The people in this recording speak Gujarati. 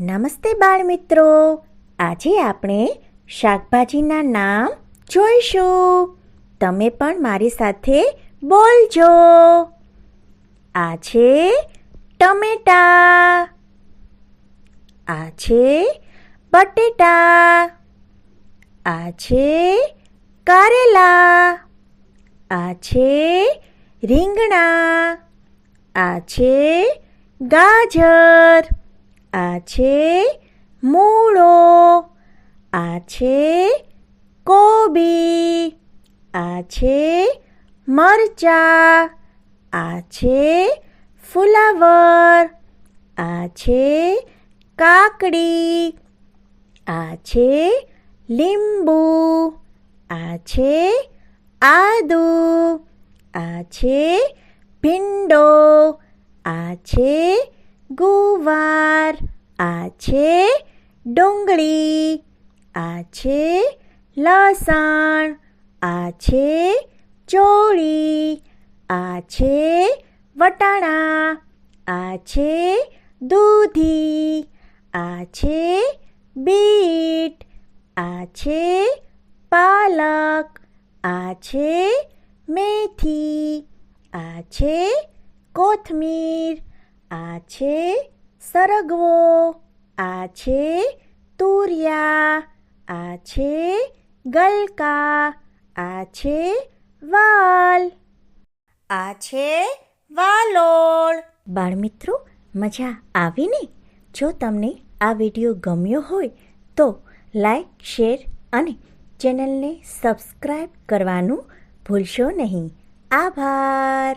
નમસ્તે બાળમિત્રો. આજે આપણે શાકભાજીના નામ જોઈશું. તમે પણ મારી સાથે બોલજો. આ છે ટમેટા. આ છે બટેટા. આ છે કારેલા. આ છે રીંગણા. આ છે ગાજર. આ છે મૂળો, આ છે કોબી, આ છે મરચા, આ છે ફુલાવર, આ છે કાકડી, આ છે લીંબુ, આ છે આદુ, આ છે ભીંડો, આ છે ગુવાર. આ છે ડુંગળી આ છે લસણ આ છે ચોળી આ છે વટાણા આ છે દૂધી આ છે બીટ આ છે પાલક આ છે મેથી આ છે કોથમીર આ છે સરગવો, આ છે તુરિયા, આ છે ગલકા, આ છે વાલ. આ છે વાલોળ. બાળમિત્રો, મજા આવી ને જો તમને આ વીડિયો ગમ્યો હોય, તો લાઈક, શેર અને ચેનલને સબસ્ક્રાઈબ કરવાનું ભૂલશો નહીં. આભાર.